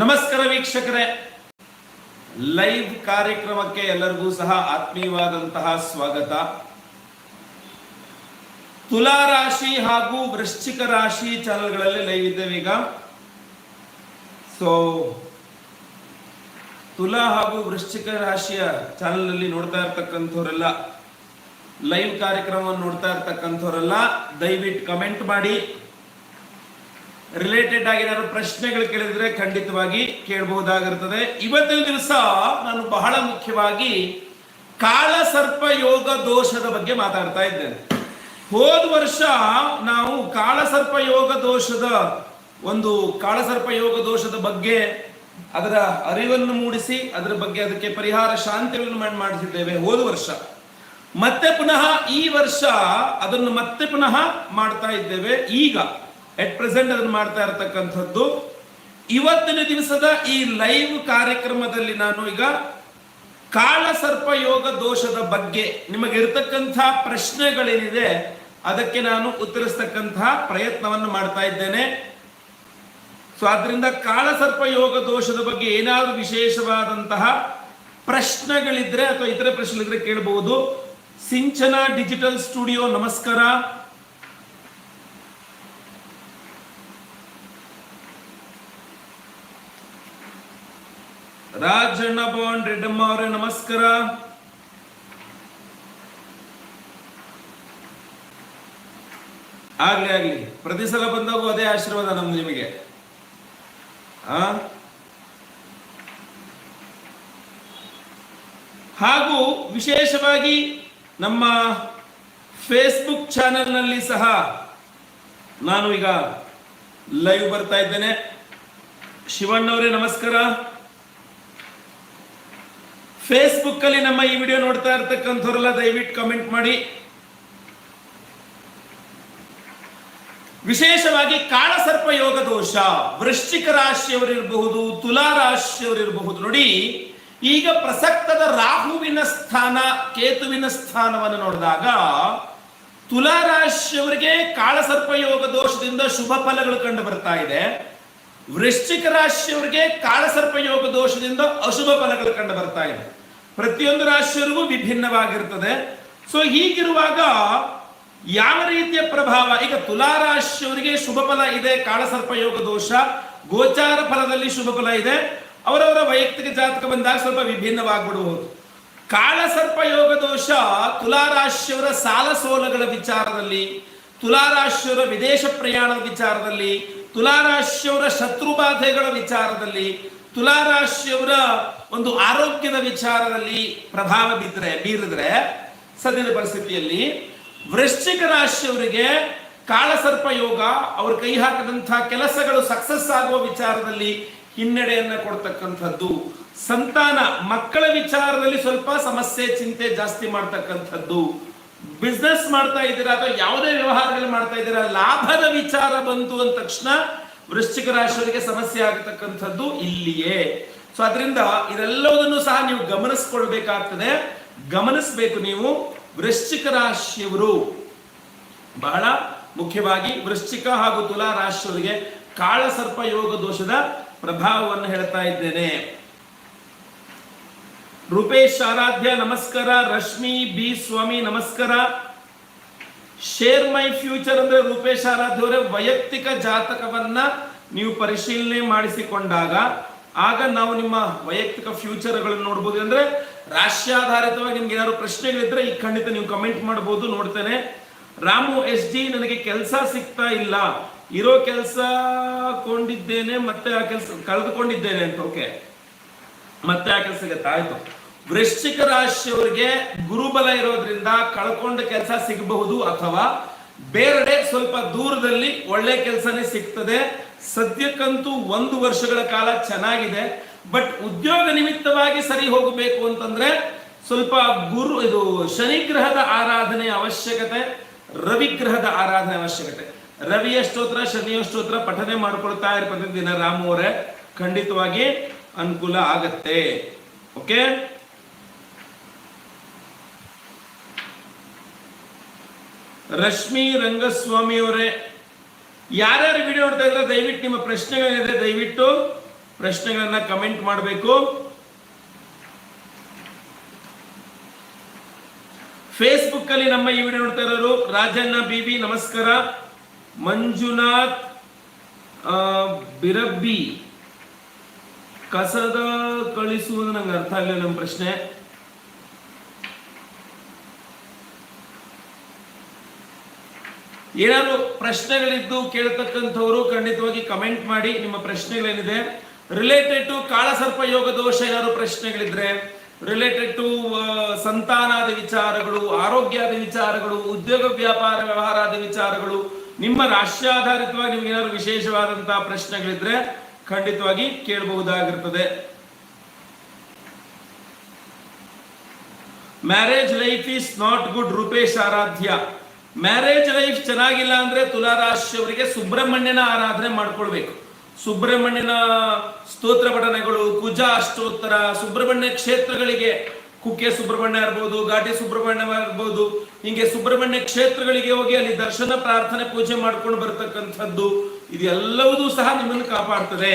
ನಮಸ್ಕಾರ ವೀಕ್ಷಕರೇ. ಲೈವ್ ಕಾರ್ಯಕ್ರಮಕ್ಕೆ ಎಲ್ಲರಿಗೂ ಸಹ ಆತ್ಮೀಯವಾದಂತಹ ಸ್ವಾಗತ. ತುಲಾ ರಾಶಿ ಹಾಗೂ ವೃಶ್ಚಿಕ ರಾಶಿ ಚಾನೆಲ್ಗಳಲ್ಲಿ ಲೈವ್ ಇದ್ದೇವೆ ಈಗ. ಸೊ ತುಲಾ ಹಾಗೂ ವೃಶ್ಚಿಕ ರಾಶಿಯ ಚಾನೆಲ್ನಲ್ಲಿ ನೋಡ್ತಾ ಇರ್ತಕ್ಕಂಥವರೆಲ್ಲ, ಲೈವ್ ಕಾರ್ಯಕ್ರಮವನ್ನು ನೋಡ್ತಾ ಇರ್ತಕ್ಕಂಥವರೆಲ್ಲ ದಯವಿಟ್ಟು ಕಮೆಂಟ್ ಮಾಡಿ. ರಿಲೇಟೆಡ್ ಆಗಿ ಏನಾದ್ರು ಪ್ರಶ್ನೆಗಳು ಕೇಳಿದ್ರೆ ಖಂಡಿತವಾಗಿ ಕೇಳಬಹುದಾಗಿರ್ತದೆ ಇವತ್ತಿನ ದಿವಸ ನಾನು ಬಹಳ ಮುಖ್ಯವಾಗಿ ಕಾಳಸರ್ಪ ಯೋಗ ದೋಷದ ಬಗ್ಗೆ ಮಾತಾಡ್ತಾ ಇದ್ದೇನೆ. ಹೋದ ವರ್ಷ ನಾವು ಕಾಳಸರ್ಪ ಯೋಗ ದೋಷದ ಒಂದು ಕಾಳಸರ್ಪ ಯೋಗ ದೋಷದ ಬಗ್ಗೆ ಅದರ ಅರಿವನ್ನು ಮೂಡಿಸಿ ಅದರ ಬಗ್ಗೆ ಅದಕ್ಕೆ ಪರಿಹಾರ ಶಾಂತಿಗಳನ್ನು ಮಾಡಿ ಮಾಡಿಸಿದ್ದೇವೆ ಹೋದ ವರ್ಷ. ಮತ್ತೆ ಪುನಃ ಈ ವರ್ಷ ಅದನ್ನು ಮತ್ತೆ ಪುನಃ ಮಾಡ್ತಾ ಇದ್ದೇವೆ. ಈಗ ಎಟ್ ಪ್ರೆಸೆಂಟ್ ಅದನ್ನು ಮಾಡ್ತಾ ಇರತಕ್ಕಂಥದ್ದು. ಇವತ್ತಿನ ದಿವಸದ ಈ ಲೈವ್ ಕಾರ್ಯಕ್ರಮದಲ್ಲಿ ನಾನು ಈಗ ಕಾಳಸರ್ಪ ಯೋಗ ದೋಷದ ಬಗ್ಗೆ ನಿಮಗೆ ಇರತಕ್ಕಂಥ ಪ್ರಶ್ನೆಗಳೇನಿದೆ ಅದಕ್ಕೆ ನಾನು ಉತ್ತರಿಸ್ತಕ್ಕಂತಹ ಪ್ರಯತ್ನವನ್ನು ಮಾಡ್ತಾ ಇದ್ದೇನೆ. ಸೊ ಆದ್ರಿಂದ ಕಾಳಸರ್ಪ ಯೋಗ ದೋಷದ ಬಗ್ಗೆ ಏನಾದರೂ ವಿಶೇಷವಾದಂತಹ ಪ್ರಶ್ನೆಗಳಿದ್ರೆ ಅಥವಾ ಇತರ ಪ್ರಶ್ನೆಗಳಿದ್ರೆ ಕೇಳಬಹುದು. ಸಿಂಚನ ಡಿಜಿಟಲ್ ಸ್ಟುಡಿಯೋ, ನಮಸ್ಕಾರ. ರಾಜಣ್ಣ ಭವನ್ ರೆಡ್ಡಮ್ಮ ಅವರೇ ನಮಸ್ಕಾರ. ಆಗ್ಲಿ ಆಗ್ಲಿ. ಪ್ರತಿ ಸಲ ಬಂದಾಗೂ ಅದೇ ಆಶೀರ್ವಾದ ನಮ್ದು ನಿಮಗೆ. ಆ? ಹಾಗೂ ವಿಶೇಷವಾಗಿ ನಮ್ಮ ಫೇಸ್ಬುಕ್ ಚಾನೆಲ್ನಲ್ಲಿ ಸಹ ನಾನು ಈಗ ಲೈವ್ ಬರ್ತಾ ಇದ್ದೇನೆ. ಶಿವಣ್ಣವರೇ, ನಮಸ್ಕಾರ. ಫೇಸ್ಬುಕ್ ಅಲ್ಲಿ ನಮ್ಮ ಈ ವಿಡಿಯೋ ನೋಡ್ತಾ ಇರ್ತಕ್ಕಂಥವ್ರೆಲ್ಲ ದಯವಿಟ್ಟು ಕಮೆಂಟ್ ಮಾಡಿ. ವಿಶೇಷವಾಗಿ ಕಾಳಸರ್ಪ ಯೋಗ ದೋಷ, ವೃಶ್ಚಿಕ ರಾಶಿಯವರಿರಬಹುದು, ತುಲಾ ರಾಶಿಯವರಿರಬಹುದು. ನೋಡಿ, ಈಗ ಪ್ರಸಕ್ತದ ರಾಹುವಿನ ಸ್ಥಾನ, ಕೇತುವಿನ ಸ್ಥಾನವನ್ನು ನೋಡಿದಾಗ ತುಲಾ ರಾಶಿಯವರಿಗೆ ಕಾಳಸರ್ಪ ಯೋಗ ದೋಷದಿಂದ ಶುಭ ಫಲಗಳು ಕಂಡು ಬರ್ತಾ ಇದೆ. ವೃಶ್ಚಿಕ ರಾಶಿಯವರಿಗೆ ಕಾಳಸರ್ಪ ಯೋಗ ದೋಷದಿಂದ ಅಶುಭ ಫಲಗಳು ಕಂಡು ಬರ್ತಾ ಇದೆ. ಪ್ರತಿಯೊಂದು ರಾಶಿಯವರಿಗೂ ವಿಭಿನ್ನವಾಗಿರ್ತದೆ. ಸೊ ಹೀಗಿರುವಾಗ ಯಾವ ರೀತಿಯ ಪ್ರಭಾವ? ಈಗ ತುಲಾ ರಾಶಿಯವರಿಗೆ ಶುಭ ಫಲ ಇದೆ ಕಾಳಸರ್ಪ ಯೋಗ ದೋಷ, ಗೋಚಾರ ಫಲದಲ್ಲಿ ಶುಭ ಫಲ ಇದೆ. ಅವರವರ ವೈಯಕ್ತಿಕ ಜಾತಕ ಬಂದಾಗ ಸ್ವಲ್ಪ ವಿಭಿನ್ನವಾಗ್ಬಿಡಬಹುದು. ಕಾಳಸರ್ಪ ಯೋಗ ದೋಷ ತುಲಾ ರಾಶಿಯವರ ಸಾಲ ಸೋಲಗಳ ವಿಚಾರದಲ್ಲಿ, ತುಲಾ ರಾಶಿಯವರ ವಿದೇಶ ಪ್ರಯಾಣದ ವಿಚಾರದಲ್ಲಿ ತುಲಾ ರಾಶಿಯವರ ಶತ್ರು ಬಾಧೆಗಳ ವಿಚಾರದಲ್ಲಿ ತುಲಾ ರಾಶಿಯವರ ಒಂದು ಆರೋಗ್ಯದ ವಿಚಾರದಲ್ಲಿ ಪ್ರಭಾವ ಬಿದ್ದರೆ, ಬೀರಿದ್ರೆ, ಸದ್ಯದ ಪರಿಸ್ಥಿತಿಯಲ್ಲಿ ವೃಶ್ಚಿಕ ರಾಶಿಯವರಿಗೆ ಕಾಳಸರ್ಪ ಯೋಗ, ಅವ್ರ ಕೈ ಹಾಕದಂತಹ ಕೆಲಸಗಳು ಸಕ್ಸಸ್ ಆಗುವ ವಿಚಾರದಲ್ಲಿ ಹಿನ್ನಡೆಯನ್ನ ಕೊಡ್ತಕ್ಕಂಥದ್ದು. ಸಂತಾನ ಮಕ್ಕಳ ವಿಚಾರದಲ್ಲಿ ಸ್ವಲ್ಪ ಸಮಸ್ಯೆ, ಚಿಂತೆ ಜಾಸ್ತಿ ಮಾಡ್ತಕ್ಕಂಥದ್ದು. ಬಿಸ್ನೆಸ್ ಮಾಡ್ತಾ ಇದ್ದೀರಾ ಅಥವಾ ಯಾವುದೇ ವ್ಯವಹಾರಗಳು ಮಾಡ್ತಾ ಇದ್ದೀರಾ, ಲಾಭದ ವಿಚಾರ ಬಂತು ಅಂದ ತಕ್ಷಣ ವೃಶ್ಚಿಕ ರಾಶಿಯವರಿಗೆ ಸಮಸ್ಯೆ ಆಗತಕ್ಕಂಥದ್ದು ಇಲ್ಲಿಯೇ. ಸೊ ಅದರಿಂದ ಇದೆಲ್ಲವುದನ್ನು ಸಹ ನೀವು ಗಮನಿಸ್ಕೊಳ್ಬೇಕಾಗ್ತದೆ. ಗಮನಿಸಬೇಕು ನೀವು, ವೃಶ್ಚಿಕ ರಾಶಿಯವರು ಬಹಳ ಮುಖ್ಯವಾಗಿ ವೃಶ್ಚಿಕ ಹಾಗೂ ತುಲಾ ರಾಶಿಯವರಿಗೆ ಕಾಳಸರ್ಪ ಯೋಗ ದೋಷದ ಪ್ರಭಾವವನ್ನು ಹೇಳ್ತಾ ಇದ್ದೇನೆ. ರೂಪೇಶ್ ಆರಾಧ್ಯ, ನಮಸ್ಕಾರ. ರಶ್ಮಿ ಬಿ ಸ್ವಾಮಿ, ನಮಸ್ಕಾರ. ಶೇರ್ ಮೈ ಫ್ಯೂಚರ್ ಅಂದ್ರೆ ರೂಪೇಶ್ ಆರಾಧ್ಯ ಅವರ ವೈಯಕ್ತಿಕ ಜಾತಕವನ್ನ ನೀವು ಪರಿಶೀಲನೆ ಮಾಡಿಸಿಕೊಂಡಾಗ, ಆಗ ನಾವು ನಿಮ್ಮ ವೈಯಕ್ತಿಕ ಫ್ಯೂಚರ್ಗಳನ್ನು ನೋಡ್ಬೋದು. ಅಂದ್ರೆ ರಾಶ್ಯಾಧಾರಿತವಾಗಿ ನಿಮ್ಗೆ ಏನಾದ್ರು ಪ್ರಶ್ನೆಗಳಿದ್ರೆ ಈ ಖಂಡಿತ ನೀವು ಕಮೆಂಟ್ ಮಾಡಬಹುದು ನೋಡ್ತೇನೆ. ರಾಮು, ಎಸ್ ಜಿ, ನನಗೆ ಕೆಲಸ ಸಿಗ್ತಾ ಇಲ್ಲ. ಇರೋ ಕೆಲಸ ಕೊಂಡಿದ್ದೇನೆ, ಮತ್ತೆ ಆ ಕೆಲಸ ಕಳೆದುಕೊಂಡಿದ್ದೇನೆ ಅಂತ ಓಕೆ ಮತ್ತೆ ಆ ಕೆಲಸ ಗೊತ್ತಾಯ್ತು ವೃಶ್ಚಿಕ ರಾಶಿಯವರಿಗೆ ಗುರುಬಲ ಇರೋದ್ರಿಂದ ಕಳ್ಕೊಂಡ ಕೆಲಸ ಸಿಗಬಹುದು ಅಥವಾ ಬೇರೆಡೆ ಸ್ವಲ್ಪ ದೂರದಲ್ಲಿ ಒಳ್ಳೆ ಕೆಲಸನೇ ಸಿಗ್ತದೆ. ಸದ್ಯಕ್ಕಂತೂ ಒಂದು ವರ್ಷಗಳ ಕಾಲ ಚೆನ್ನಾಗಿದೆ. ಬಟ್ ಉದ್ಯೋಗ ನಿಮಿತ್ತವಾಗಿ ಸರಿ ಹೋಗಬೇಕು ಅಂತಂದ್ರೆ ಸ್ವಲ್ಪ ಗುರು, ಇದು ಶನಿ ಗ್ರಹದ ಆರಾಧನೆ ಅವಶ್ಯಕತೆ, ರವಿ ಗ್ರಹದ ಆರಾಧನೆ ಅವಶ್ಯಕತೆ. ರವಿಯ ಸ್ತೋತ್ರ ಪಠನೆ ಮಾಡ್ಕೊಳ್ತಾ ಇರ ದಿನ ರಾಮು ಅವರೇ. ಖಂಡಿತವಾಗಿ ಅನುಕೂಲ ಆಗತ್ತೆ. ಓಕೆ? ರಶ್ಮಿ ರಂಗಸ್ವಾಮಿ ಅವರೇ ಯಾರ್ಯಾರು ವಿಡಿಯೋ ನೋಡ್ತಾ ಇದ್ರೆ ದಯವಿಟ್ಟು ನಿಮ್ಮ ಪ್ರಶ್ನೆಗಳಿದೆ ದಯವಿಟ್ಟು ಪ್ರಶ್ನೆಗಳನ್ನ ಕಮೆಂಟ್ ಮಾಡಬೇಕು. ಫೇಸ್ಬುಕ್ ಅಲ್ಲಿ ನಮ್ಮ ಈ ವಿಡಿಯೋ ನೋಡ್ತಾ ಇರೋರು, ರಾಜಣ್ಣ ಬಿಬಿ, ನಮಸ್ಕಾರ. ಮಂಜುನಾಥ್ ಬಿರಬ್ಬಿ. ಕಸದ ಕಳಿಸುವುದು ನಂಗೆ ಅರ್ಥ ಆಗಲಿಲ್ಲ ನಮ್ಮ ಪ್ರಶ್ನೆ. ಏನಾದ್ರು ಪ್ರಶ್ನೆಗಳಿದ್ದು ಕೇಳ್ತಕ್ಕಂಥವ್ರು ಖಂಡಿತವಾಗಿ ಕಮೆಂಟ್ ಮಾಡಿ, ನಿಮ್ಮ ಪ್ರಶ್ನೆಗಳೇನಿದೆ. ರಿಲೇಟೆಡ್ ಟು ಕಾಳಸರ್ಪ ಯೋಗ ದೋಷ ಏನಾದ್ರು ಪ್ರಶ್ನೆಗಳಿದ್ರೆ ರಿಲೇಟೆಡ್ ಟು ಸಂತಾನಾದ ವಿಚಾರಗಳು, ಆರೋಗ್ಯದ ವಿಚಾರಗಳು, ಉದ್ಯೋಗ ವ್ಯಾಪಾರ ವ್ಯವಹಾರದ ವಿಚಾರಗಳು, ನಿಮ್ಮ ರಾಷ್ಟ್ರಾಧಾರಿತವಾಗಿ ನಿಮ್ಗೆ ಏನಾದ್ರು ವಿಶೇಷವಾದಂತಹ ಪ್ರಶ್ನೆಗಳಿದ್ರೆ ಖಂಡಿತವಾಗಿ ಕೇಳಬಹುದಾಗಿರ್ತದೆ. Marriage life is not good Rupesh Aradhya marriage life ಚೆನ್ನಾಗಿಲ್ಲ ಅಂದ್ರೆ ತುಲಾರಾಶಿಯವರಿಗೆ ಸುಬ್ರಹ್ಮಣ್ಯನ ಆರಾಧನೆ ಮಾಡ್ಕೊಳ್ಬೇಕು. ಸುಬ್ರಹ್ಮಣ್ಯನ ಸ್ತೋತ್ರ ಪಠನೆಗಳು ಕುಜಾ, ಅಷ್ಟೋತ್ತರ, ಸುಬ್ರಹ್ಮಣ್ಯ ಕ್ಷೇತ್ರಗಳಿಗೆ ಕುಕ್ಕೆ ಸುಬ್ರಹ್ಮಣ್ಯ ಇರ್ಬೋದು, ಘಾಟಿ ಸುಬ್ರಹ್ಮಣ್ಯ ಇರ್ಬೋದು, ಹಿಂಗೆ ಸುಬ್ರಹ್ಮಣ್ಯ ಕ್ಷೇತ್ರಗಳಿಗೆ ಹೋಗಿ ಅಲ್ಲಿ ದರ್ಶನ, ಪ್ರಾರ್ಥನೆ, ಪೂಜೆ ಮಾಡ್ಕೊಂಡು ಬರ್ತಕ್ಕಂಥದ್ದು ಇದೆಲ್ಲವೂ ಸಹ ನಿಮ್ಮನ್ನು ಕಾಪಾಡ್ತದೆ.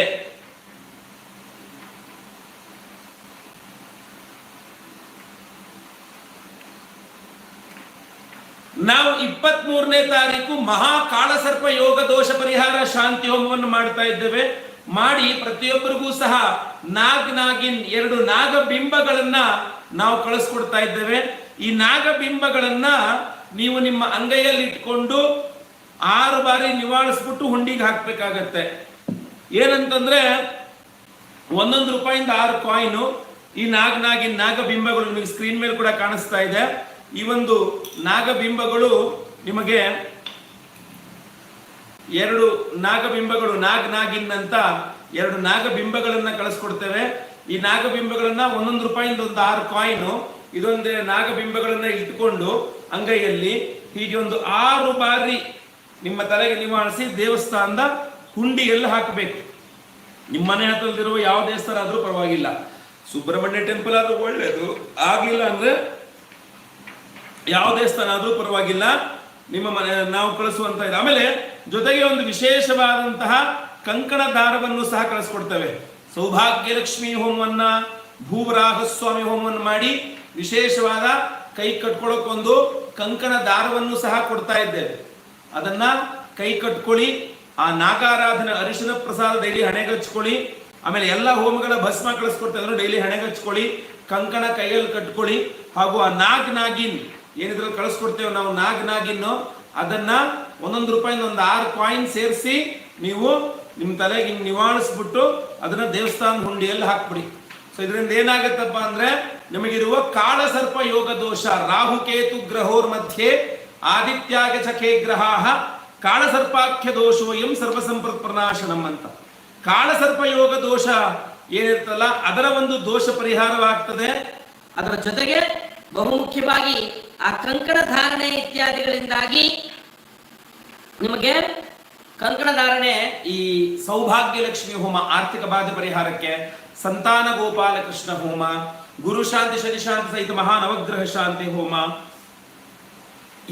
ನಾವು ಇಪ್ಪತ್ತ್ ಮೂರನೇ ತಾರೀಕು ಮಹಾ ಕಾಳಸರ್ಪ ಯೋಗ ದೋಷ ಪರಿಹಾರ ಶಾಂತಿ ಹೋಮವನ್ನು ಮಾಡ್ತಾ ಇದ್ದೇವೆ. ಮಾಡಿ ಪ್ರತಿಯೊಬ್ಬರಿಗೂ ಸಹ ನಾಗ್ ನಾಗಿನ್ ಎರಡು ನಾಗ ಬಿಂಬಗಳನ್ನ ನಾವು ಕಳಿಸ್ಕೊಡ್ತಾ ಇದ್ದೇವೆ. ಈ ನಾಗಬಿಂಬಗಳನ್ನ ನೀವು ನಿಮ್ಮ ಅಂಗೈಯಲ್ಲಿ ಇಟ್ಕೊಂಡು ಆರು ಬಾರಿ ನಿವಾಳಿಸ್ಬಿಟ್ಟು ಹುಂಡಿಗೆ ಹಾಕ್ಬೇಕಾಗತ್ತೆ. ಏನಂತಂದ್ರೆ ಒಂದೊಂದು ರೂಪಾಯಿಂದ ಆರು ಕಾಯಿನು ಈ ನಾಗ ನಾಗಿನ ನಾಗಬಿಂಬಗಳು ನಿಮಗೆ ಸ್ಕ್ರೀನ್ ಮೇಲೆ ಕೂಡ ಕಾಣಿಸ್ತಾ ಇದೆ. ಈ ಒಂದು ನಾಗಬಿಂಬಗಳು ನಿಮಗೆ ಎರಡು ನಾಗಬಿಂಬಗಳು ನಾಗ್ ನಾಗಿನ್ ಅಂತ ಎರಡು ನಾಗಬಿಂಬಗಳನ್ನ ಕಳಿಸ್ಕೊಡ್ತೇವೆ. ಈ ನಾಗಬಿಂಬಗಳನ್ನ ಒಂದೊಂದು ರೂಪಾಯಿಂದ ಒಂದು ಆರು ಕಾಯಿನು, ಇದೊಂದು ನಾಗಬಿಂಬಗಳನ್ನ ಇಟ್ಕೊಂಡು ಅಂಗೈಯಲ್ಲಿ ಹೀಗೆ ಒಂದು ಆರು ಬಾರಿ ನಿಮ್ಮ ತಲೆಗೆ ನಿವಾರಿಸಿ ದೇವಸ್ಥಾನದ ಹುಂಡಿಯಲ್ಲಿ ಹಾಕಬೇಕು. ನಿಮ್ಮ ಮನೆ ಹತ್ರದಲ್ಲಿರುವ ಯಾವ ದೇವಸ್ಥಾನ ಆದರೂ ಪರವಾಗಿಲ್ಲ. ಸುಬ್ರಹ್ಮಣ್ಯ ಟೆಂಪಲ್ ಆದ್ರೂ ಒಳ್ಳೇದು. ಆಗಿಲ್ಲ ಅಂದ್ರೆ ಯಾವ ದೇವಸ್ಥಾನ ಆದ್ರೂ ಪರವಾಗಿಲ್ಲ. ನಿಮ್ಮ ಮನೆ ನಾವು ಕಳಿಸುವಂತ ಇದೆ. ಆಮೇಲೆ ಜೊತೆಗೆ ಒಂದು ವಿಶೇಷವಾದಂತಹ ಕಂಕಣ ದಾರವನ್ನು ಸಹ ಕಳಿಸ್ಕೊಡ್ತೇವೆ. ಸೌಭಾಗ್ಯ ಲಕ್ಷ್ಮಿ ಹೋಮವನ್ನ ಭೂವರಾಹ ಸ್ವಾಮಿ ಹೋಮವನ್ನು ಮಾಡಿ ವಿಶೇಷವಾದ ಕೈ ಕಟ್ಕೊಳ್ಳೋಕೊಂದು ಕಂಕಣ ದಾರವನ್ನು ಸಹ ಕೊಡ್ತಾ ಇದ್ದೇವೆ. ಅದನ್ನ ಕೈ ಕಟ್ಕೊಳ್ಳಿ, ಆ ನಾಗಾರಾಧನೆ ಅರಿಶಿನ ಪ್ರಸಾದ ಡೈಲಿ ಹಣೆಗೆ ಆಮೇಲೆ ಎಲ್ಲ ಹೋಮಗಳ ಭಸ್ಮ ಕಳಿಸ್ಕೊಡ್ತಾ ಡೈಲಿ ಹಣೆಗೆ ಹಚ್ಕೊಳ್ಳಿ ಕಂಕಣ ಕೈಯಲ್ಲಿ ಕಟ್ಕೊಳ್ಳಿ, ಹಾಗೂ ಆ ನಾಗ್ ನಾಗಿನ್ ಏನಿದ್ರಲ್ಲಿ ಕಳಿಸ್ಕೊಡ್ತೇವೆ ನಾವು ನಾಗ್ ನಾಗಿನ್ನು, ಅದನ್ನ ಒಂದೊಂದು ರೂಪಾಯಿಂದ ಒಂದು ಆರು ಕಾಯಿನ್ ಸೇರಿಸಿ ನೀವು ನಿಮ್ಮ ತಲೆಗೆ ಹಿಂಗೆ ನಿವಾಳಿಸ್ಬಿಟ್ಟು ಅದನ್ನ ದೇವಸ್ಥಾನದ ಹುಂಡಿಯಲ್ಲಿ ಹಾಕ್ಬಿಡಿ. ಸೊ ಇದರಿಂದ ಏನಾಗತ್ತಪ್ಪ ಅಂದ್ರೆ ನಿಮಗಿರುವ ಕಾಳಸರ್ಪ ಯೋಗ ದೋಷ, ರಾಹುಕೇತು ಗ್ರಹೋರ್ ಮಧ್ಯೆ ಆದಿತ್ಯಾಗ ಚಖೇ ಗ್ರಹಾಹ, ಕಾಳಸರ್ಪಾಖ್ಯ ದೋಷೋಯಂ ಸರ್ವಸಂಪತ್ ಪ್ರನಾಶನಂ ಅಂತ. ಕಾಳಸರ್ಪ ಯೋಗ ದೋಷ ಏನಿರ್ತಲ್ಲ, ಅದರ ಒಂದು ದೋಷ ಪರಿಹಾರವಾಗ್ತದೆ. ಅದರ ಜೊತೆಗೆ ಬಹುಮುಖ್ಯವಾಗಿ ಆ ಕಂಕಣ ಧಾರಣೆ ಇತ್ಯಾದಿಗಳಿಂದಾಗಿ ನಿಮಗೆ ಕಂಕಣ ಧಾರಣೆ ಈ ಸೌಭಾಗ್ಯ ಲಕ್ಷ್ಮಿ ಹೋಮ ಆರ್ಥಿಕ ಬಾಧೆ ಪರಿಹಾರಕ್ಕೆ ಸಂತಾನ ಗೋಪಾಲಕೃಷ್ಣ ಹೋಮ, ಗುರು ಶಾಂತಿ ಶನಿ ಶಾಂತಿ ಸಹಿತ ಮಹಾ ನವಗ್ರಹ ಶಾಂತಿ ಹೋಮ.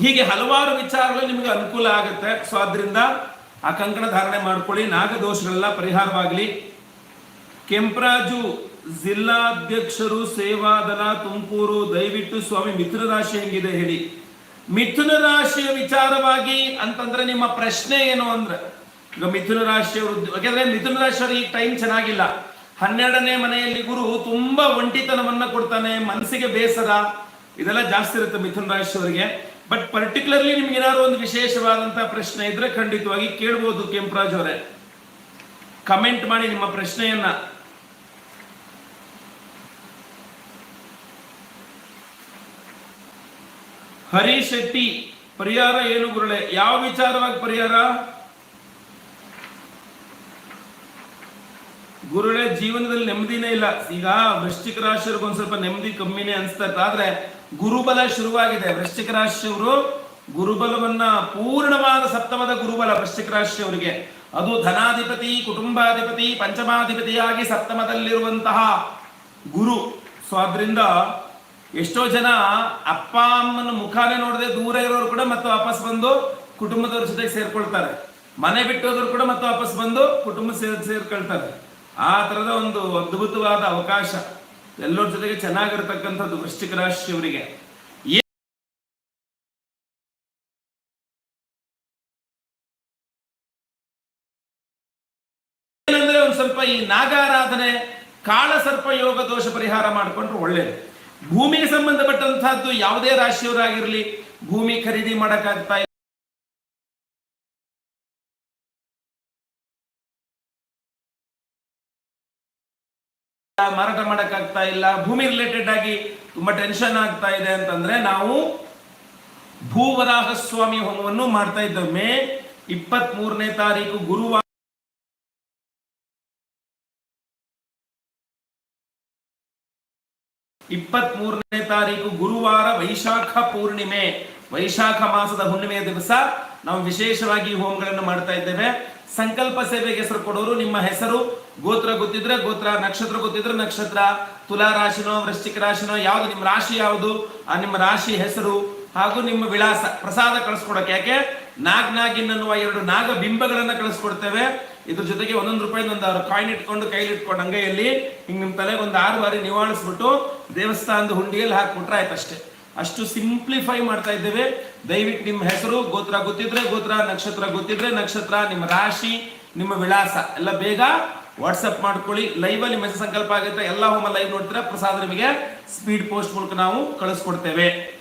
ಹೀಗೆ ಹಲವಾರು ವಿಚಾರಗಳು ನಿಮಗೆ ಅನುಕೂಲ ಆಗುತ್ತೆ. ಸೊ ಆದ್ರಿಂದ ಆ ಕಂಕಣ ಧಾರಣೆ ಮಾಡ್ಕೊಳ್ಳಿ. ನಾಗದೋಷಗಳೆಲ್ಲ ಪರಿಹಾರವಾಗಲಿ. ಕೆಂಪರಾಜು ಜಿಲ್ಲಾಧ್ಯಕ್ಷರು ಸೇವಾದಲ ತುಮಕೂರು, ದಯವಿಟ್ಟು ಸ್ವಾಮಿ ಮಿತ್ರ ರಾಶಿ ಹೆಂಗಿದೆ ಹೇಳಿ. ಮಿಥುನ ರಾಶಿಯ ವಿಚಾರವಾಗಿ ಅಂತಂದ್ರೆ ನಿಮ್ಮ ಪ್ರಶ್ನೆ ಏನು ಅಂದ್ರೆ, ಈಗ ಮಿಥುನ ರಾಶಿಯವರು ಯಾಕಂದ್ರೆ ಮಿಥುನ ರಾಶಿಯವರು ಈ ಟೈಮ್ ಚೆನ್ನಾಗಿಲ್ಲ. ಹನ್ನೆರಡನೇ ಮನೆಯಲ್ಲಿ ಗುರು ತುಂಬಾ ಒಂಟಿತನವನ್ನ ಕೊಡ್ತಾನೆ, ಮನಸ್ಸಿಗೆ ಬೇಸರ, ಇದೆಲ್ಲ ಜಾಸ್ತಿ ಇರುತ್ತೆ ಮಿಥುನ ರಾಶಿಯವರಿಗೆ. ಬಟ್ ಪರ್ಟಿಕ್ಯುಲರ್ಲಿ ನಿಮ್ಗೆ ಏನಾದ್ರು ಒಂದು ವಿಶೇಷವಾದಂತಹ ಪ್ರಶ್ನೆ ಇದ್ರೆ ಖಂಡಿತವಾಗಿ ಕೇಳ್ಬೋದು ಕೆಂಪರಾಜ್ ಅವರೇ. ಕಮೆಂಟ್ ಮಾಡಿ ನಿಮ್ಮ ಪ್ರಶ್ನೆಯನ್ನ. ಹರಿ ಶೆಟ್ಟಿ ಪರಿಹಾರ ಏನು ಗುರುಳೆ ಯಾವ ವಿಚಾರವಾಗಿ ಪರಿಹಾರ? ಗುರುಳೆ ಜೀವನದಲ್ಲಿ ನೆಮ್ಮದಿನೇ ಇಲ್ಲ. ಈಗ ವೃಶ್ಚಿಕ ರಾಶಿಯವ್ರಿಗೆ ಒಂದ್ ಸ್ವಲ್ಪ ನೆಮ್ಮದಿ ಕಮ್ಮಿನೇ ಅನ್ಸ್ತಾ ಆದ್ರೆ ಗುರುಬಲ ಶುರುವಾಗಿದೆ. ವೃಶ್ಚಿಕ ರಾಶಿಯವರು ಗುರುಬಲವನ್ನ ಪೂರ್ಣವಾದ ಸಪ್ತಮದ ಗುರುಬಲ ವೃಶ್ಚಿಕ ರಾಶಿಯವರಿಗೆ ಅದು ಧನಾಧಿಪತಿ, ಕುಟುಂಬಾಧಿಪತಿ, ಪಂಚಮಾಧಿಪತಿಯಾಗಿ ಸಪ್ತಮದಲ್ಲಿರುವಂತಹ ಗುರು. ಸೊ, ಆದ್ರಿಂದ ಎಷ್ಟೋ ಜನ ಅಪ್ಪ ಅಮ್ಮನ ಮುಖಾನೇ ನೋಡದೆ ದೂರ ಇರೋರು ಕೂಡ ಮತ್ತೆ ವಾಪಸ್ ಬಂದು ಕುಟುಂಬದವ್ರ ಜೊತೆಗೆ ಸೇರ್ಕೊಳ್ತಾರೆ. ಮನೆ ಬಿಟ್ಟೋದ್ರು ಕೂಡ ಮತ್ತೆ ವಾಪಸ್ ಬಂದು ಕುಟುಂಬ ಸೇರ್, ಸೇರ್ಕೊಳ್ತಾರೆ. ಆ ತರದ ಒಂದು ಅದ್ಭುತವಾದ ಅವಕಾಶ ಎಲ್ಲರ ಜೊತೆಗೆ ಚೆನ್ನಾಗಿರ್ತಕ್ಕಂಥದ್ದು ವೃಶ್ಚಿಕ ರಾಶಿಯವರಿಗೆ ಏನಂದ್ರೆ ಒಂದ್ ಸ್ವಲ್ಪ ಈ ನಾಗಾರಾಧನೆ, ಕಾಳಸರ್ಪ ಯೋಗ ದೋಷ ಪರಿಹಾರ ಮಾಡಿಕೊಂಡ್ರೆ ಒಳ್ಳೇದು. ಭೂಮಿಗೆ ಸಂಬಂಧಪಟ್ಟಂತಹದ್ದು ಯಾವುದೇ ರಾಶಿಯವರಾಗಿರಲಿ, ಭೂಮಿ ಖರೀದಿ ಮಾಡಕ್ಕಾಗ್ತಾ ಇಲ್ಲ. ಮಾರಾಟ ಮಾಡಕ್ಕಾಗ್ತಾ ಇಲ್ಲ. ಭೂಮಿ ರಿಲೇಟೆಡ್ ಆಗಿ ತುಂಬಾ ಟೆನ್ಷನ್ ಆಗ್ತಾ ಇದೆ ಅಂತಂದ್ರೆ ನಾವು ಭೂವರಾಹ ಸ್ವಾಮಿ ಹೋಮವನ್ನು ಮಾಡ್ತಾ ಇದ್ದೇವೆ ಮೇ ಇಪ್ಪತ್ತ್ ಮೂರನೇ ತಾರೀಕು ಗುರುವಾರ ಇಪ್ಪತ್ತ್ ಮೂರನೇ ತಾರೀಕು ಗುರುವಾರ ವೈಶಾಖ ಪೂರ್ಣಿಮೆ. ವೈಶಾಖ ಮಾಸದ ಹುಣ್ಣಿಮೆಯ ದಿವಸ ನಾವು ವಿಶೇಷವಾಗಿ ಹೋಮಗಳನ್ನು ಮಾಡ್ತಾ ಇದ್ದೇವೆ. ಸಂಕಲ್ಪ ಸೇವೆಗೆ ಹೆಸರು ಕೊಡೋರು ನಿಮ್ಮ ಹೆಸರು. ಗೋತ್ರ ಗೊತ್ತಿದ್ರೆ ಗೋತ್ರ, ನಕ್ಷತ್ರ ಗೊತ್ತಿದ್ರೆ ನಕ್ಷತ್ರ. ತುಲಾ ರಾಶಿನೋ, ವೃಶ್ಚಿಕ ರಾಶಿನೋ, ಯಾವ್ದು ನಿಮ್ಮ ರಾಶಿ ಯಾವುದು? ಆ ನಿಮ್ಮ ರಾಶಿ ಹೆಸರು. ಹಾಗೂ ನಿಮ್ಮ ವಿಳಾಸ ಪ್ರಸಾದ ಕಳಿಸ್ಕೊಡಕ್ಕೆ ಯಾಕೆ? ನಾಗ್ ನಾಗಿನ್ ಅನ್ನುವ ಎರಡು ನಾಗ ಬಿಂಬಗಳನ್ನ ಕಳಿಸ್ಕೊಡ್ತೇವೆ. ಇದ್ರ ಜೊತೆಗೆ ಒಂದೊಂದು ರೂಪಾಯಿ ಒಂದು ಕಾಯಿನ್ ಇಟ್ಕೊಂಡು ಕೈಲಿ ಇಟ್ಕೊಂಡು ಅಂಗೈಯಲ್ಲಿ ಹಿಂಗ್ ನಿಮ್ ತಲೆಗೆ ಒಂದು ಆರು ಬಾರಿ ನಿವಾಳಿಸ್ಬಿಟ್ಟು ದೇವಸ್ಥಾನದ ಹುಂಡಿಯಲ್ಲಿ ಹಾಕ್ಬಿಟ್ರೆ ಆಯ್ತಷ್ಟೇ. ಅಷ್ಟು ಸಿಂಪ್ಲಿಫೈ ಮಾಡ್ತಾ ಇದ್ದೇವೆ. ದಯವಿಟ್ಟು ನಿಮ್ಮ ಹೆಸರು, ಗೋತ್ರ ಗೊತ್ತಿದ್ರೆ ಗೋತ್ರ, ನಕ್ಷತ್ರ ಗೊತ್ತಿದ್ರೆ ನಕ್ಷತ್ರ, ನಿಮ್ಮ ರಾಶಿ, ನಿಮ್ಮ ವಿಳಾಸ ಎಲ್ಲ ಬೇಗ ವಾಟ್ಸಪ್ ಮಾಡ್ಕೊಳ್ಳಿ. ಲೈವ್ ಅಲ್ಲಿ ಮೆಸೇಜ್ ಸಂಕಲ್ಪ ಆಗುತ್ತೆ. ಎಲ್ಲ ಹೋಮ ಲೈವ್ ನೋಡ್ತೀರಾ? ಪ್ರಸಾದ ನಿಮಗೆ ಸ್ಪೀಡ್ ಪೋಸ್ಟ್ ಮೂಲಕ ನಾವು ಕಳಿಸ್ಕೊಡ್ತೇವೆ.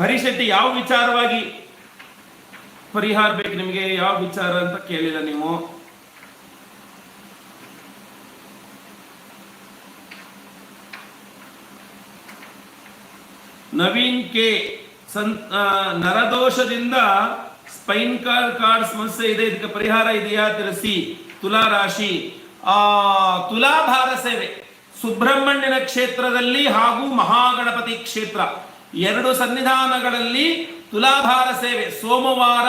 ಹರಿಶೆಟ್ಟಿ, ಯಾವ ವಿಚಾರವಾಗಿ ಪರಿಹಾರ ಬೇಕು ನಿಮಗೆ? ಯಾವ ವಿಚಾರ ಅಂತ ಕೇಳಿಲ್ಲ ನೀವು. ನವೀನ್ ಕೆ. ಸಂತ ನರದೋಷದಿಂದ ಸ್ಪೈನ್ ಕಾರ್ಡ್ ಕಾರ್ಡ್ ಸಮಸ್ಯೆ ಇದೆ, ಇದಕ್ಕೆ ಪರಿಹಾರ ಇದೆಯಾ ತಿಳಿಸಿ. ತುಲಾ ರಾಶಿ. ಆ, ತುಲಾಭಾರ ಸೇವೆ. ಸುಬ್ರಹ್ಮಣ್ಯನ ಕ್ಷೇತ್ರದಲ್ಲಿ ಹಾಗೂ ಮಹಾಗಣಪತಿ ಕ್ಷೇತ್ರ. ಎರಡು ಸನ್ನಿಧಾನಗಳಲ್ಲಿ ತುಲಾಭಾರ ಸೇವೆ. ಸೋಮವಾರ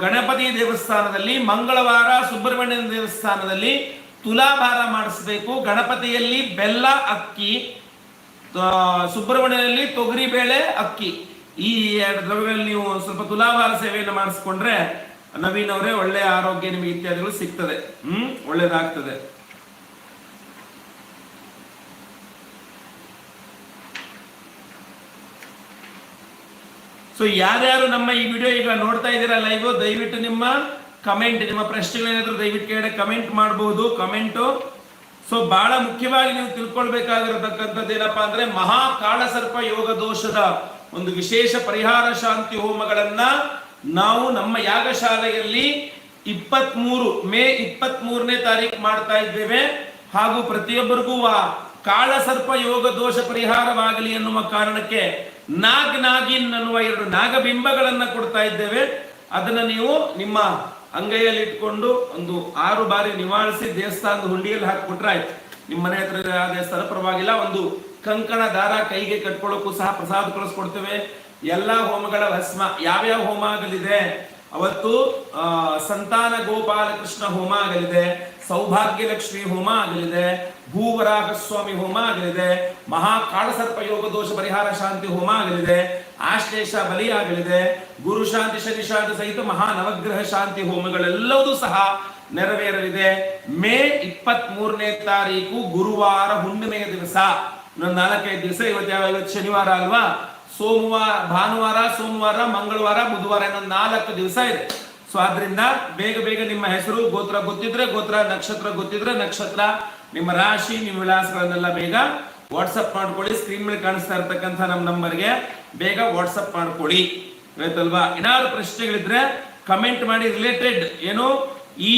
ಗಣಪತಿ ದೇವಸ್ಥಾನದಲ್ಲಿ, ಮಂಗಳವಾರ ಸುಬ್ರಹ್ಮಣ್ಯ ದೇವಸ್ಥಾನದಲ್ಲಿ ತುಲಾಭಾರ ಮಾಡಿಸ್ಬೇಕು. ಗಣಪತಿಯಲ್ಲಿ ಬೆಲ್ಲ, ಅಕ್ಕಿ ಸುಬ್ರಹ್ಮಣ್ಯನಲ್ಲಿ ತೊಗರಿ ಬೇಳೆ, ಅಕ್ಕಿ. ಈ ಎರಡು ದ್ರವ್ಯಗಳಲ್ಲಿ ನೀವು ಸ್ವಲ್ಪ ತುಲಾಭಾರ ಸೇವೆಯನ್ನು ಮಾಡಿಸ್ಕೊಂಡ್ರೆ ನವೀನ್ ಅವರೇ ಒಳ್ಳೆಯ ಆರೋಗ್ಯ ನಿಮಗೆ ಇತ್ಯಾದಿಗಳು ಸಿಗ್ತದೆ. ಹ್ಮ್? ಒಳ್ಳೇದಾಗ್ತದೆ. ಸೊ ಯಾರ್ಯಾರು ನಮ್ಮ ಈ ವಿಡಿಯೋ ಈಗ ನೋಡ್ತಾ ಇದ್ದೀರಾ ಲೈವ್ ದಯವಿಟ್ಟು ನಿಮ್ಮ ಕಮೆಂಟ್ ನಿಮ್ಮ ಪ್ರಶ್ನೆಗಳೇನಾದ್ರೂ ದಯವಿಟ್ಟು ಕೇಳಿ ಕಮೆಂಟ್ ಮಾಡಬಹುದು ಕಮೆಂಟು ಸೊ ಬಹಳ ಮುಖ್ಯವಾಗಿ ನೀವು ತಿಳ್ಕೊಳ್ಬೇಕಾಗಿರತಕ್ಕಂಥದ್ದು ಏನಪ್ಪಾ ಅಂದ್ರೆ ಮಹಾ ಕಾಳಸರ್ಪ ಯೋಗ ದೋಷದ ಒಂದು ವಿಶೇಷ ಪರಿಹಾರ ಶಾಂತಿ ಹೋಮಗಳನ್ನ ನಾವು ನಮ್ಮ ಯಾಗಶಾಲೆಯಲ್ಲಿ ಇಪ್ಪತ್ತ್ ಮೂರು ಮೇ ಇಪ್ಪತ್ತ್ ಮೂರನೇ ತಾರೀಕು ಮಾಡ್ತಾ ಇದ್ದೇವೆ. ಹಾಗೂ ಪ್ರತಿಯೊಬ್ಬರಿಗೂ ಕಾಳಸರ್ಪ ಯೋಗ ದೋಷ ಪರಿಹಾರವಾಗಲಿ ಎನ್ನುವ ಕಾರಣಕ್ಕೆ ನಾಗ್ ನಾಗಿನ್ ಅನ್ನುವ ಎರಡು ನಾಗಬಿಂಬಗಳನ್ನು ಕೊಡ್ತಾ ಇದ್ದೇವೆ. ಅದನ್ನ ನೀವು ನಿಮ್ಮ ಅಂಗೈಯಲ್ಲಿ ಇಟ್ಕೊಂಡು ಒಂದು ಆರು ಬಾರಿ ನಿವಾಳಿಸಿ ದೇವಸ್ಥಾನದ ಹುಂಡಿಯಲ್ಲಿ ಹಾಕಿಬಿಟ್ರೆ ಆಯ್ತು. ನಿಮ್ಮ ಮನೆ ಹತ್ರ ದೇವಸ್ಥಾನ ಪರವಾಗಿಲ್ಲ, ಒಂದು ಕಂಕಣ ದಾರ ಕೈಗೆ ಕಟ್ಕೊಳ್ಳೋಕ್ಕೂ ಸಹ ಪ್ರಸಾದ ಕಳಿಸ್ಕೊಡ್ತೇವೆ ಎಲ್ಲಾ ಹೋಮಗಳ ಭಸ್ಮ, ಯಾವ್ಯಾವ ಹೋಮ ಆಗಲಿದೆ? ಅವತ್ತು ಸಂತಾನ ಗೋಪಾಲ ಕೃಷ್ಣ ಹೋಮ ಆಗಲಿದೆ ಸೌಭಾಗ್ಯ ಲಕ್ಷ್ಮಿ ಹೋಮ ಆಗಲಿದೆ ಭೂವರಾಹ ಸ್ವಾಮಿ ಹೋಮ ಆಗಲಿದೆ ಮಹಾ ಕಾಳಸರ್ಪ ಯೋಗ ದೋಷ ಪರಿಹಾರ ಶಾಂತಿ ಹೋಮ ಆಗಲಿದೆ ಆಶ್ಲೇಷ ಬಲಿ ಆಗಲಿದೆ, ಗುರು ಶಾಂತಿ, ಶನಿ ಶಾಂತಿ ಸಹಿತ ಮಹಾ ನವಗ್ರಹ ಶಾಂತಿ ಹೋಮಗಳೆಲ್ಲವೂ ಸಹ ನೆರವೇರಲಿದೆ. ಮೇ ಇಪ್ಪತ್ತ್ ಮೂರನೇ ತಾರೀಕು ಗುರುವಾರ ಹುಣ್ಣಿಮೆಯ ದಿವಸ. ಇನ್ನೊಂದು ನಾಲ್ಕೈದು ದಿವಸ, ಇವತ್ತು ಯಾವ ಇವತ್ತು ಶನಿವಾರ ಅಲ್ವಾ? ಸೋಮವಾರ, ಭಾನುವಾರ, ಸೋಮವಾರ, ಮಂಗಳವಾರ, ಬುಧವಾರ, ಇನ್ನೊಂದು ನಾಲ್ಕು ದಿವಸ ಇದೆ. ಸೊ ಆದ್ರಿಂದ ಬೇಗ ಬೇಗ ನಿಮ್ಮ ಹೆಸರು, ಗೋತ್ರ ಗೊತ್ತಿದ್ರೆ ಗೋತ್ರ, ನಕ್ಷತ್ರ ಗೊತ್ತಿದ್ರೆ ನಕ್ಷತ್ರ. ನಿಮ್ಮ ರಾಶಿ, ನಿಮ್ಮ ವಿಳಾಸಗಳನ್ನೆಲ್ಲ ಬೇಗ ವಾಟ್ಸಪ್ ಮಾಡ್ಕೊಳ್ಳಿ. ಸ್ಕ್ರೀನ್ ಮೇಲೆ ಕಾಣಿಸ್ತಾ ಇರ್ತಕ್ಕಂಥ ನಮ್ಮ ನಂಬರ್ಗೆ ಬೇಗ ವಾಟ್ಸಪ್ ಮಾಡ್ಕೊಳ್ಳಿ. ಆಯ್ತಲ್ವಾ? ಏನಾದ್ರು ಪ್ರಶ್ನೆಗಳಿದ್ರೆ ಕಮೆಂಟ್ ಮಾಡಿ. ರಿಲೇಟೆಡ್ ಏನು? ಈ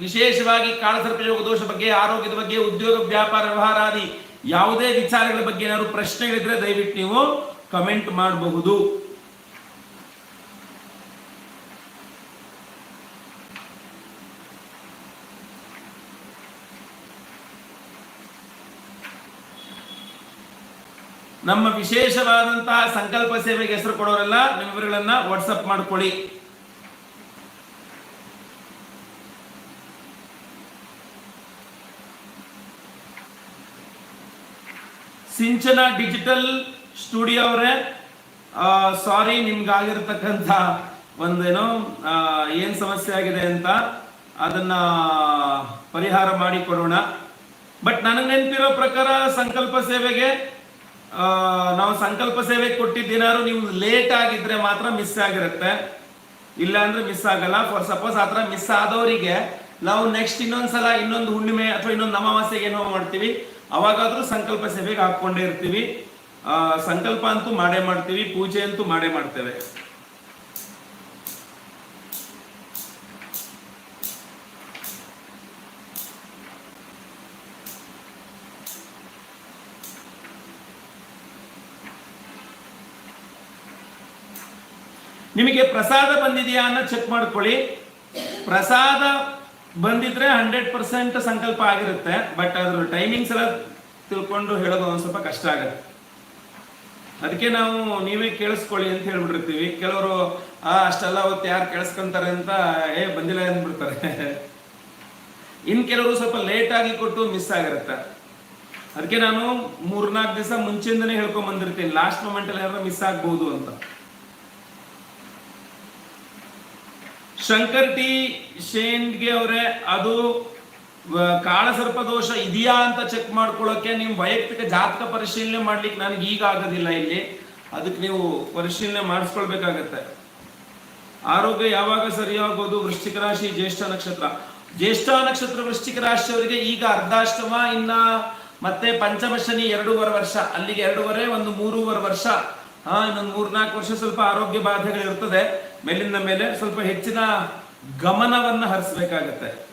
ವಿಶೇಷವಾಗಿ ಕಾಳಸರ್ಪಯೋಗ ದೋಷ ಬಗ್ಗೆ, ಆರೋಗ್ಯದ ಬಗ್ಗೆ, ಉದ್ಯೋಗ, ವ್ಯಾಪಾರ ವ್ಯವಹಾರಾದಿ ಯಾವುದೇ ವಿಚಾರಗಳ ಬಗ್ಗೆ ಏನಾದ್ರು ಪ್ರಶ್ನೆಗಳಿದ್ರೆ ದಯವಿಟ್ಟು ನೀವು ಕಮೆಂಟ್ ಮಾಡಬಹುದು. ನಮ್ಮ ವಿಶೇಷವಾದಂತಹ ಸಂಕಲ್ಪ ಸೇವೆಗೆ ಹೆಸರು ಕೊಡೋರೆಲ್ಲ ನಿಮ್ಮ ವಿವರಗಳನ್ನ ವಾಟ್ಸಪ್ ಮಾಡ್ಕೊಳ್ಳಿ. ಸಿಂಚನ ಡಿಜಿಟಲ್ ಸ್ಟುಡಿಯೋ ಅವರೇ ಸಾರಿ ನಿಮ್ಗಾಗಿರ್ತಕ್ಕಂಥ ಒಂದೇನೋ ಏನು ಸಮಸ್ಯೆ ಆಗಿದೆ ಅಂತ ಅದನ್ನ ಪರಿಹಾರ ಮಾಡಿ ಕೊಡೋಣ ಬಟ್ ನನಗೆ ನೆನಪಿರೋ ಪ್ರಕಾರ ಸಂಕಲ್ಪ ಸೇವೆಗೆ ನಾವು ಸಂಕಲ್ಪ ಸೇವೆ ಕೊಟ್ಟಿದ್ದೇನಾದ್ರು ನೀವು ಲೇಟ್ ಆಗಿದ್ರೆ ಮಾತ್ರ ಮಿಸ್ ಆಗಿರುತ್ತೆ. ಇಲ್ಲ ಅಂದ್ರೆ ಮಿಸ್ ಆಗಲ್ಲ ಫಾರ್ ಸಪೋಸ್ ಆತರ ಮಿಸ್ ಆದವರಿಗೆ ನಾವು ನೆಕ್ಸ್ಟ್ ಇನ್ನೊಂದ್ಸಲ ಇನ್ನೊಂದು ಹುಣ್ಣಿಮೆ ಅಥವಾ ಇನ್ನೊಂದು ಅಮಾವಾಸ್ಯೆಗೆ ಏನೋ ಮಾಡ್ತೀವಿ. ಅವಾಗಾದ್ರೂ ಸಂಕಲ್ಪ ಸೇವೆಗೆ ಹಾಕೊಂಡೇ ಇರ್ತೀವಿ. ಸಂಕಲ್ಪ ಅಂತೂ ಮಾಡೇ ಮಾಡ್ತೀವಿ, ಪೂಜೆ ಅಂತೂ ಮಾಡೇ ಮಾಡ್ತೇವೆ. ನಿಮಗೆ ಪ್ರಸಾದ ಬಂದಿದೆಯಾ ಅನ್ನೋ ಚೆಕ್ ಮಾಡ್ಕೊಳ್ಳಿ. ಪ್ರಸಾದ ಬಂದಿದ್ರೆ ಹಂಡ್ರೆಡ್ ಪರ್ಸೆಂಟ್ ಸಂಕಲ್ಪ ಆಗಿರುತ್ತೆ ಬಟ್ ಅದ್ರ ಟೈಮಿಂಗ್ಸ್ ಎಲ್ಲ ತಿಳ್ಕೊಂಡು ಹೇಳೋದು ಒಂದು ಸ್ವಲ್ಪ ಕಷ್ಟ ಆಗುತ್ತೆ. ಅದಕ್ಕೆ ನಾವು ನೀವೇ ಕೇಳಿಸ್ಕೊಳ್ಳಿ ಅಂತ ಹೇಳ್ಬಿಟ್ಟಿರ್ತೀವಿ. ಕೆಲವರು, ಆ, ಅಷ್ಟೆಲ್ಲ ಅವತ್ತು ಯಾರು ಕೇಳಿಸ್ಕೊಂತಾರೆ ಅಂತ, ಏ, ಬಂದಿಲ್ಲ ಅಂದ್ಬಿಡ್ತಾರೆ. ಇನ್ ಕೆಲವರು ಸ್ವಲ್ಪ ಲೇಟ್ ಆಗಿ ಕೊಟ್ಟು ಮಿಸ್ ಆಗಿರುತ್ತೆ. ಅದಕ್ಕೆ ನಾನು ಮೂರ್ನಾಲ್ಕು ದಿವಸ ಮುಂಚೆಯಿಂದನೇ ಹೇಳ್ಕೊಂಡ್ ಬಂದಿರ್ತೀನಿ. ಲಾಸ್ಟ್ ಮೂಮೆಂಟ್ ಅಲ್ಲಿ ಯಾರು ಮಿಸ್ ಆಗ್ಬಹುದು ಅಂತ. ಶಂಕರ್ ಟಿ ಶೇನ್ಗೆ ಅವರೇ, ಅದು ಕಾಳಸರ್ಪ ದೋಷ ಇದೆಯಾ ಅಂತ ಚೆಕ್ ಮಾಡ್ಕೊಳ್ಳೋಕೆ ನಿಮ್ಮ ವೈಯಕ್ತಿಕ ಜಾತಕ ಪರಿಶೀಲನೆ ಮಾಡ್ಲಿಕ್ಕೆ ನನಗೆ ಈಗ ಆಗೋದಿಲ್ಲ ಇಲ್ಲಿ. ಅದಕ್ಕೆ ನೀವು ಪರಿಶೀಲನೆ ಮಾಡಿಸ್ಕೊಳ್ಬೇಕಾಗತ್ತೆ. ಆರೋಗ್ಯ ಯಾವಾಗ ಸರಿಯಾಗೋದು ವೃಶ್ಚಿಕ ರಾಶಿ, ಜ್ಯೇಷ್ಠ ನಕ್ಷತ್ರ. ಜ್ಯೇಷ್ಠ ನಕ್ಷತ್ರ, ವೃಶ್ಚಿಕ ರಾಶಿಯವರಿಗೆ ಈಗ ಅರ್ಧಾಷ್ಟಮ ಇನ್ನ ಮತ್ತೆ ಪಂಚಮ ಶನಿ ಎರಡೂವರೆ ವರ್ಷ. ಅಲ್ಲಿಗೆ ಎರಡೂವರೆ, ಒಂದು ಮೂರುವರೆ ವರ್ಷ. ಹಾ, ಇನ್ನೊಂದು ಮೂರ್ನಾಲ್ಕು ವರ್ಷ ಸ್ವಲ್ಪ ಆರೋಗ್ಯ ಬಾಧೆಗಳು ಮೇಲಿಂದ ಮೇಲೆ ಸ್ವಲ್ಪ ಹೆಚ್ಚಿನ ಗಮನವನ್ನ ಹರಿಸ್ಬೇಕಾಗತ್ತೆ.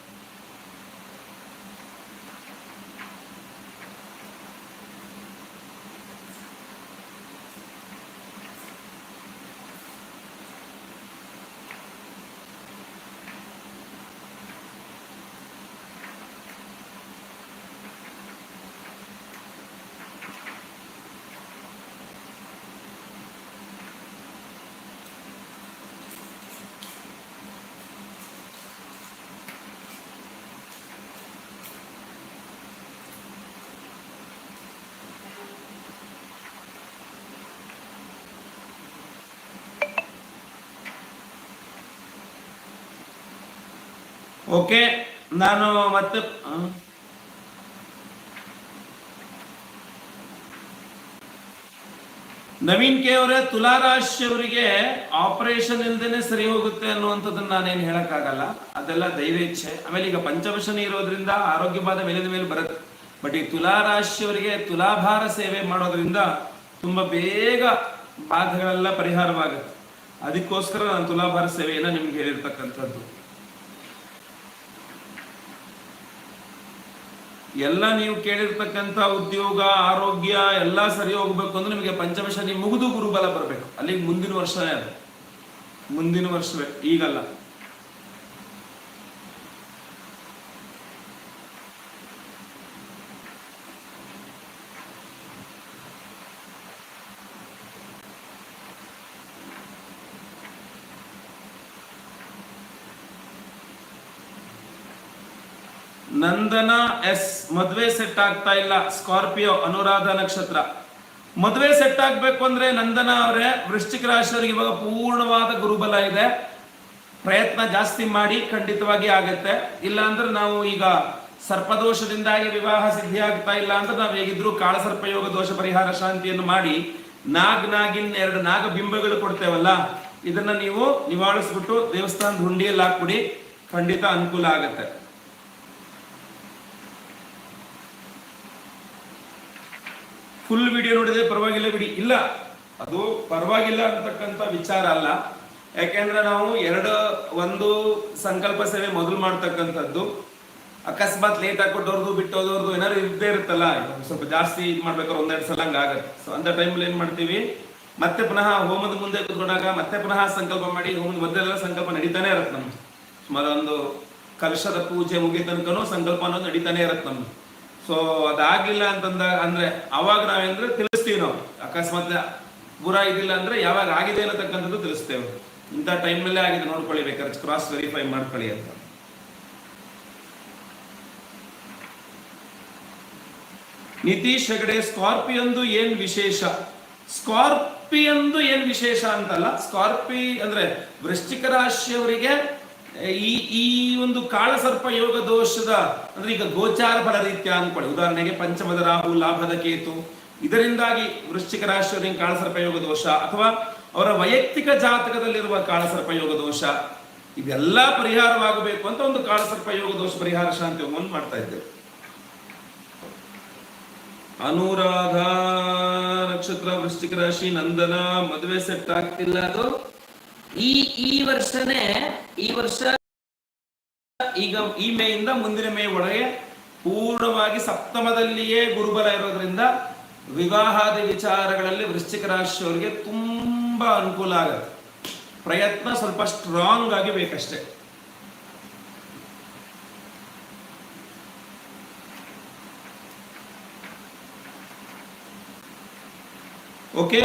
ಓಕೆ, ನಾನು ಮತ್ತೆ? ನವೀನ್ ಕೆ ಅವರೇ ತುಲಾರಾಶಿಯವರಿಗೆ ಆಪರೇಷನ್ ಇಲ್ದೇನೆ ಸರಿ ಹೋಗುತ್ತೆ ಅನ್ನುವಂಥದ್ದನ್ನ ನಾನೇನು ಹೇಳಕ್ಕಾಗಲ್ಲ. ಅದೆಲ್ಲ ದೈವೇಚ್ಛೆ ಆಮೇಲೆ ಈಗ ಪಂಚಮಶನಿ ಇರೋದ್ರಿಂದ ಆರೋಗ್ಯ ಬಾಧ ಮೇಲೆ ಬರುತ್ತೆ. ಬಟ್ ಈ ತುಲಾರಾಶಿಯವರಿಗೆ ತುಲಾಭಾರ ಸೇವೆ ಮಾಡೋದ್ರಿಂದ ತುಂಬಾ ಬೇಗ ಬಾಧೆಗಳೆಲ್ಲ ಪರಿಹಾರವಾಗುತ್ತೆ. ಅದಕ್ಕೋಸ್ಕರ ನಾನು ತುಲಾಭಾರ ಸೇವೆಯನ್ನ ನಿಮ್ಗೆ ಹೇಳಿರ್ತಕ್ಕಂಥದ್ದು. ಎಲ್ಲ ನೀವು ಕೇಳಿರ್ತಕ್ಕಂಥ ಉದ್ಯೋಗ, ಆರೋಗ್ಯ ಎಲ್ಲ ಸರಿ ಹೋಗ್ಬೇಕು ಅಂದ್ರೆ ನಿಮಗೆ ಪಂಚಮಶನಿ ಮುಗಿದು ಗುರುಬಲ ಬರಬೇಕು. ಅಲ್ಲಿಗೆ ಮುಂದಿನ ವರ್ಷನೇ ಅದು. ಮುಂದಿನ ವರ್ಷವೇ, ಈಗಲ್ಲ. ನಂದನ ಎಸ್, ಮದುವೆ ಸೆಟ್ ಆಗ್ತಾ ಇಲ್ಲ. ಸ್ಕಾರ್ಪಿಯೋ ಅನುರಾಧ ನಕ್ಷತ್ರ. ಮದುವೆ ಸೆಟ್ ಆಗ್ಬೇಕು ಅಂದ್ರೆ ನಂದನ ಅವರೇ, ವೃಶ್ಚಿಕ ರಾಶಿಯವರಿಗೆ ಇವಾಗ ಪೂರ್ಣವಾದ ಗುರುಬಲ ಇದೆ. ಪ್ರಯತ್ನ ಜಾಸ್ತಿ ಮಾಡಿ ಖಂಡಿತವಾಗಿ ಆಗತ್ತೆ. ಇಲ್ಲ ಅಂದ್ರೆ ನಾವು ಈಗ ಸರ್ಪದೋಷದಿಂದಾಗಿ ವಿವಾಹ ಸಿದ್ಧಿ ಆಗ್ತಾ ಇಲ್ಲ ಅಂತ ನಾವು ಹೇಗಿದ್ರು ಕಾಳಸರ್ಪಯೋಗ ದೋಷ ಪರಿಹಾರ ಶಾಂತಿಯನ್ನು ಮಾಡಿ ನಾಗ್ ನಾಗಿನ್ ಎರಡು ನಾಗ ಬಿಂಬಗಳು ಕೊಡ್ತೇವಲ್ಲ, ಇದನ್ನ ನೀವು ನಿವಾಳಿಸ್ಬಿಟ್ಟು ದೇವಸ್ಥಾನದ ಹುಂಡಿಯಲ್ಲಿ ಹಾಕ್ಬಿಡಿ. ಖಂಡಿತ ಅನುಕೂಲ ಆಗತ್ತೆ. ಫುಲ್ ವಿಡಿಯೋ ನೋಡಿದ್ರೆ ಪರವಾಗಿಲ್ಲ ಬಿಡಿ. ಇಲ್ಲ, ಅದು ಪರವಾಗಿಲ್ಲ ಅಂತಕ್ಕಂಥ ವಿಚಾರ ಅಲ್ಲ. ಯಾಕೆಂದ್ರೆ ನಾವು ಎರಡು, ಒಂದು ಸಂಕಲ್ಪ ಸೇವೆ ಮೊದಲು ಮಾಡ್ತಕ್ಕಂಥದ್ದು. ಅಕಸ್ಮಾತ್ ಲೇಟ್ ಹಾಕೊಟ್ಟವ್ರದ್ದು, ಬಿಟ್ಟೋದವ್ರದ್ದು ಏನಾದ್ರು ಇದ್ದೇ ಇರುತ್ತಲ್ಲ ಸ್ವಲ್ಪ ಜಾಸ್ತಿ ಇದು ಮಾಡ್ಬೇಕಾದ್ರೆ ಒಂದೆರಡು ಸಲ ಹಂಗಾಗತ್ತೆ ಸೊ ಅಂತ ಟೈಮಲ್ಲಿ ಏನ್ ಮಾಡ್ತೀವಿ? ಮತ್ತೆ ಪುನಃ ಹೋಮದ ಮುಂದೆ ಕೂತ್ಕೊಂಡಾಗ ಮತ್ತೆ ಪುನಃ ಸಂಕಲ್ಪ ಮಾಡಿ, ಹೋಮದ ಮೊದಲೆಲ್ಲ ಸಂಕಲ್ಪ ನಡೀತಾನೆ ಇರತ್ತೆ ನಮ್ದು. ಸುಮಾರು ಒಂದು ಕಲಶದ ಪೂಜೆ ಮುಗಿದ ತನಕನೂ ಸಂಕಲ್ಪ ಅನ್ನೋದು ನಡೀತಾನೆ ಇರತ್ತೆ ನಮ್ದು. ಸೊ ಅದಾಗಿಲ್ಲ ಅಂತಂದ ಅಂದ್ರೆ ಅವಾಗ ನಾವೇಂದ್ರೆ ತಿಳಿಸ್ತೀವಿ ನಾವು. ಅಕಸ್ಮಾತ್ ಗುರ ಇದಿಲ್ಲ ಅಂದ್ರೆ ಯಾವಾಗ ಆಗಿದೆ ಅನ್ನತಕ್ಕಂಥದ್ದು ತಿಳಿಸ್ತೇವೆ. ಇಂಥ ಟೈಮ್ನಲ್ಲೇ ಆಗಿದೆ ನೋಡ್ಕೊಳ್ಳಿ, ಬೇಕಾದ್ರೆ ಕ್ರಾಸ್ ವೆರಿಫೈ ಮಾಡ್ಕೊಳ್ಳಿ ಅಂತ. ನಿತೀಶ್ ಹೆಗಡೆ, ಸ್ಕಾರ್ಪಿಯೊಂದು ಏನ್ ವಿಶೇಷ? ಸ್ಕಾರ್ಪಿಯೊಂದು ಏನ್ ವಿಶೇಷ ಅಂತಲ್ಲ, ಸ್ಕಾರ್ಪಿ ಅಂದ್ರೆ ವೃಶ್ಚಿಕ ರಾಶಿಯವರಿಗೆ ಈ ಈ ಒಂದು ಕಾಳಸರ್ಪ ಯೋಗ ದೋಷದ ಅಂದ್ರೆ ಈಗ ಗೋಚಾರ ಫಲ ರೀತಿಯ ಅನ್ಕೊಳ್ಳಿ. ಉದಾಹರಣೆಗೆ ಪಂಚಮದ ರಾಹು, ಲಾಭದ ಕೇತು. ಇದರಿಂದಾಗಿ ವೃಶ್ಚಿಕ ರಾಶಿಯವರಿಗೆ ಕಾಳಸರ್ಪ ಯೋಗ ದೋಷ ಅಥವಾ ಅವರ ವೈಯಕ್ತಿಕ ಜಾತಕದಲ್ಲಿರುವ ಕಾಳಸರ್ಪ ಯೋಗ ದೋಷ ಇದೆಲ್ಲ ಪರಿಹಾರವಾಗಬೇಕು ಅಂತ ಒಂದು ಕಾಳಸರ್ಪ ಯೋಗ ದೋಷ ಪರಿಹಾರ ಶಾಂತಿ ಹೋಮವನ್ನು ಮಾಡ್ತಾ ಇದ್ದೇವೆ. ಅನುರಾಧ ನಕ್ಷತ್ರ ವೃಶ್ಚಿಕ ರಾಶಿ ನಂದನ ಮದುವೆ ಸೆಟ್ ಆಗ್ತಿಲ್ಲ ಅದು. ಈ ಈ ವರ್ಷನೇ, ಈ ವರ್ಷ ಈಗ ಈ ಮೇಯಿಂದ ಮುಂದಿನ ಮೇ ಒಳಗೆ ಪೂರ್ಣವಾಗಿ ಸಪ್ತಮದಲ್ಲಿಯೇ ಗುರುಬಲ ಇರೋದ್ರಿಂದ ವಿವಾಹಾದಿ ವಿಚಾರಗಳಲ್ಲಿ ವೃಶ್ಚಿಕ ರಾಶಿಯವರಿಗೆ ತುಂಬಾ ಅನುಕೂಲ ಆಗುತ್ತೆ. ಪ್ರಯತ್ನ ಸ್ವಲ್ಪ ಸ್ಟ್ರಾಂಗ್ ಆಗಿ ಬೇಕಷ್ಟೇ. ಓಕೆ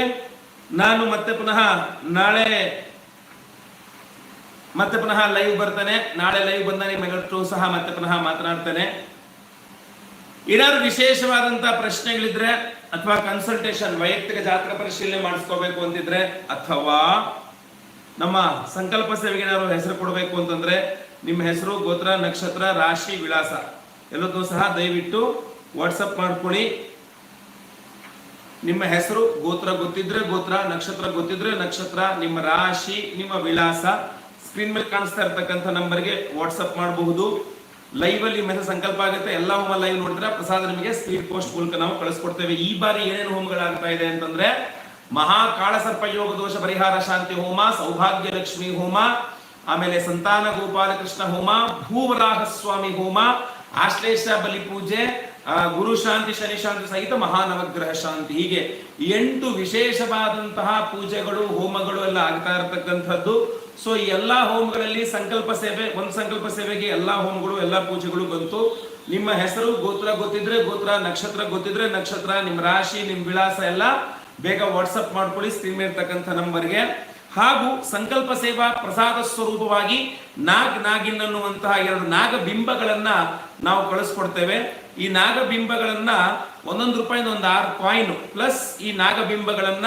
ನಾನು ಮತ್ತೆ ಪುನಃ ನಾಳೆ ಮತ್ತೆ ಪುನಃ ಲೈವ್ ಬರ್ತಾನೆ. ನಾಳೆ ಲೈವ್ ಬಂದ ನಿಮ್ಮೆಲ್ಲರೂ ಸಹ ಮತ್ತೆ ಪುನಃ ಮಾತನಾಡ್ತೇನೆ. ಏನಾದ್ರು ವಿಶೇಷವಾದಂತಹ ಪ್ರಶ್ನೆಗಳಿದ್ರೆ ಅಥವಾ ಕನ್ಸಲ್ಟೇಷನ್ ವೈಯಕ್ತಿಕ ಜಾತಕ ಪರಿಶೀಲನೆ ಮಾಡಿಸ್ಕೋಬೇಕು ಅಂತಿದ್ರೆ ಅಥವಾ ನಮ್ಮ ಸಂಕಲ್ಪ ಸೇವೆಗೆ ಏನಾದ್ರು ಹೆಸರು ಕೊಡಬೇಕು ಅಂತಂದ್ರೆ ನಿಮ್ಮ ಹೆಸರು, ಗೋತ್ರ, ನಕ್ಷತ್ರ, ರಾಶಿ, ವಿಳಾಸ. ಎಲ್ಲದೂ ಸಹ ದಯವಿಟ್ಟು ವಾಟ್ಸಪ್ ಮಾಡ್ಕೊಳ್ಳಿ. ನಿಮ್ಮ ಹೆಸರು, ಗೋತ್ರ ಗೊತ್ತಿದ್ರೆ ಗೋತ್ರ, ನಕ್ಷತ್ರ ಗೊತ್ತಿದ್ರೆ ನಕ್ಷತ್ರ, ನಿಮ್ಮ ರಾಶಿ, ನಿಮ್ಮ ವಿಳಾಸ. ಸ್ಕ್ರೀನ್ ಮೇಲೆ ಕಾಣಿಸ್ತಾ ಇರ್ತಕ್ಕಂಥ ನಂಬರ್ಗೆ ವಾಟ್ಸಪ್ ಮಾಡಬಹುದು. ಲೈವ್ ಅಲ್ಲಿ ಮೆಸೇಜ್ ಸಂಕಲ್ಪ ಆಗುತ್ತೆ. ಎಲ್ಲ ಹೋಮ ಲೈವ್ ನೋಡಿದ್ರೆ ಪ್ರಸಾದ ನಿಮಗೆ ಸ್ಪೀಡ್ ಪೋಸ್ಟ್ ಮೂಲಕ ನಾವು ಕಳಿಸ್ಕೊಡ್ತೇವೆ. ಈ ಬಾರಿ ಏನೇನು ಹೋಮಗಳಾಗ್ತಾ ಇದೆ ಅಂತಂದ್ರೆ ಮಹಾ ಕಾಳಸರ್ಪ ಯೋಗ ದೋಷ ಪರಿಹಾರ ಶಾಂತಿ ಹೋಮ ಸೌಭಾಗ್ಯ ಲಕ್ಷ್ಮಿ ಹೋಮ, ಆಮೇಲೆ ಸಂತಾನ ಗೋಪಾಲ ಕೃಷ್ಣ ಹೋಮ ಭೂವರಾಹ ಸ್ವಾಮಿ ಹೋಮ, ಆಶ್ಲೇಷ ಬಲಿ ಪೂಜೆ ಗುರು ಶಾಂತಿ, ಶನಿ ಶಾಂತಿ ಸಹಿತ ಮಹಾನವಗ್ರಹ ಶಾಂತಿ. ಹೀಗೆ ಎಂಟು ವಿಶೇಷವಾದಂತಹ ಪೂಜೆಗಳು, ಹೋಮಗಳು ಎಲ್ಲ ಆಗ್ತಾ ಇರತಕ್ಕಂಥದ್ದು. ಸೊ ಈ ಎಲ್ಲಾ ಹೋಮ್ಗಳಲ್ಲಿ ಸಂಕಲ್ಪ ಸೇವೆ, ಒಂದು ಸಂಕಲ್ಪ ಸೇವೆಗೆ ಎಲ್ಲಾ ಹೋಮ್ಗಳು, ಎಲ್ಲಾ ಪೂಜೆಗಳು ಬಂತು. ನಿಮ್ಮ ಹೆಸರು ಗೋತ್ರ ಗೊತ್ತಿದ್ರೆ ಗೋತ್ರ, ನಕ್ಷತ್ರ ಗೊತ್ತಿದ್ರೆ ನಕ್ಷತ್ರ ನಿಮ್ಮ ರಾಶಿ ನಿಮ್ಮ ವಿಳಾಸ ಎಲ್ಲ ಬೇಗ ವಾಟ್ಸಪ್ ಮಾಡ್ಕೊಳ್ಳಿ ಸ್ಕ್ರೀನ್ ಇರ್ತಕ್ಕಂಥ ನಂಬರ್ಗೆ. ಹಾಗೂ ಸಂಕಲ್ಪ ಸೇವಾ ಪ್ರಸಾದ ಸ್ವರೂಪವಾಗಿ ನಾಗ್ ನಾಗಿನ್ ಅನ್ನುವಂತಹ ಎರಡು ನಾಗ ಬಿಂಬಗಳನ್ನ ನಾವು ಕಳಿಸ್ಕೊಡ್ತೇವೆ. ಈ ನಾಗ ಬಿಂಬಗಳನ್ನ ಒಂದೊಂದು ರೂಪಾಯಿಂದ ಒಂದು ಆರು ಕಾಯಿನ್ ಪ್ಲಸ್ ಈ ನಾಗ ಬಿಂಬಗಳನ್ನ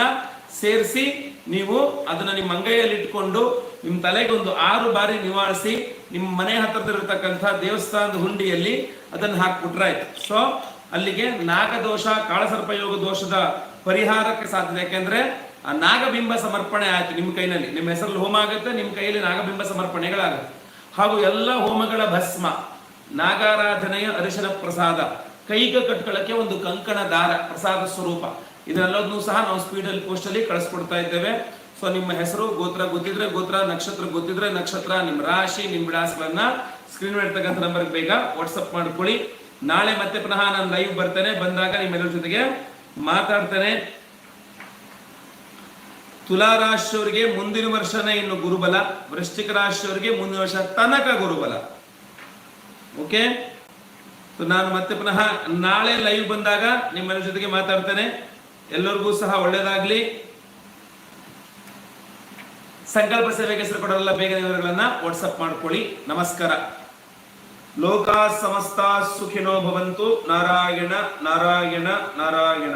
ಸೇರಿಸಿ ನೀವು ಅದನ್ನ ನಿಮ್ಮ ಅಂಗೈಯಲ್ಲಿ ಇಟ್ಕೊಂಡು ನಿಮ್ಮ ತಲೆಗೆ ಒಂದು ಆರು ಬಾರಿ ನಿವಾರಿಸಿ ನಿಮ್ಮ ಮನೆ ಹತ್ತಿರದಲ್ಲಿರ್ತಕ್ಕಂಥ ದೇವಸ್ಥಾನದ ಹುಂಡಿಯಲ್ಲಿ ಅದನ್ನು ಹಾಕ್ಬಿಟ್ರಾಯ್ತು ಸೊ ಅಲ್ಲಿಗೆ ನಾಗದೋಷ ದೋಷ ಯೋಗ ದೋಷದ ಪರಿಹಾರಕ್ಕೆ ಸಾಧ್ಯ. ಯಾಕೆಂದ್ರೆ ಆ ನಾಗಬಿಂಬ ಸಮರ್ಪಣೆ ಆಯ್ತು ನಿಮ್ಮ ಕೈನಲ್ಲಿ. ನಿಮ್ಮ ಹೆಸರಲ್ಲಿ ಹೋಮ ಆಗುತ್ತೆ, ನಿಮ್ಮ ಕೈಯಲ್ಲಿ ನಾಗಬಿಂಬ ಸಮರ್ಪಣೆಗಳಾಗುತ್ತೆ. ಹಾಗೂ ಎಲ್ಲ ಹೋಮಗಳ ಭಸ್ಮ, ನಾಗಾರಾಧನೆಯ ಅರಿಶಿನ ಪ್ರಸಾದ, ಕೈಗೆ ಕಟ್ಕೊಳ್ಳಕ್ಕೆ ಒಂದು ಕಂಕಣ ದಾರ, ಪ್ರಸಾದ ಸ್ವರೂಪ. ಇದೆಲ್ಲದನ್ನು ಸಹ ನಾವು ಸ್ಪೀಡಲ್ಲಿ ಪೋಸ್ಟಲ್ಲಿ ಕಳಿಸ್ಕೊಡ್ತಾ ಇದ್ದೇವೆ. ಸೊ ನಿಮ್ಮ ಹೆಸರು, ಗೋತ್ರ ಗೊತ್ತಿದ್ರೆ ಗೋತ್ರ, ನಕ್ಷತ್ರ ಗೊತ್ತಿದ್ರೆ ನಕ್ಷತ್ರ, ನಿಮ್ಮ ರಾಶಿ, ನಿಮ್ಮ ವಿಳಾಸಗಳನ್ನ ಸ್ಕ್ರೀನ್ ನಂಬರ್ ನಂಬರ್ಗೆ ಬೇಗ ವಾಟ್ಸಪ್ ಮಾಡ್ಕೊಳ್ಳಿ. ನಾಳೆ ಮತ್ತೆ ಪುನಃ ನಾನು ಲೈವ್ ಬರ್ತೇನೆ. ಬಂದಾಗ ನಿಮ್ಮೆಲ್ಲರ ಜೊತೆಗೆ ಮಾತಾಡ್ತೇನೆ. ತುಲಾ ರಾಶಿಯವರಿಗೆ ಮುಂದಿನ ವರ್ಷನೇ ಇನ್ನು ಗುರುಬಲ. ವೃಶ್ಚಿಕ ರಾಶಿಯವರಿಗೆ ಮುಂದಿನ ವರ್ಷ ತನಕ ಗುರುಬಲ. ಓಕೆ ನಾನು ಮತ್ತೆ ಪುನಃ ನಾಳೆ ಲೈವ್ ಬಂದಾಗ ನಿಮ್ಮೆಲ್ಲರ ಜೊತೆಗೆ ಮಾತಾಡ್ತೇನೆ. ಎಲ್ಲರಿಗೂ ಸಹ ಒಳ್ಳೇದಾಗ್ಲಿ. ಸಂಕಲ್ಪ ಸೇವೆಗೆ ಹೆಸರು ಕೊಡೋಲ್ಲ ಬೇಗ ವಿವರಗಳನ್ನ ವಾಟ್ಸಪ್ ಮಾಡ್ಕೊಳ್ಳಿ. ನಮಸ್ಕಾರ. ಲೋಕ ಸಮಸ್ತ ಸುಖಿನೋ ಭವಂತು. ನಾರಾಯಣ ನಾರಾಯಣ ನಾರಾಯಣ.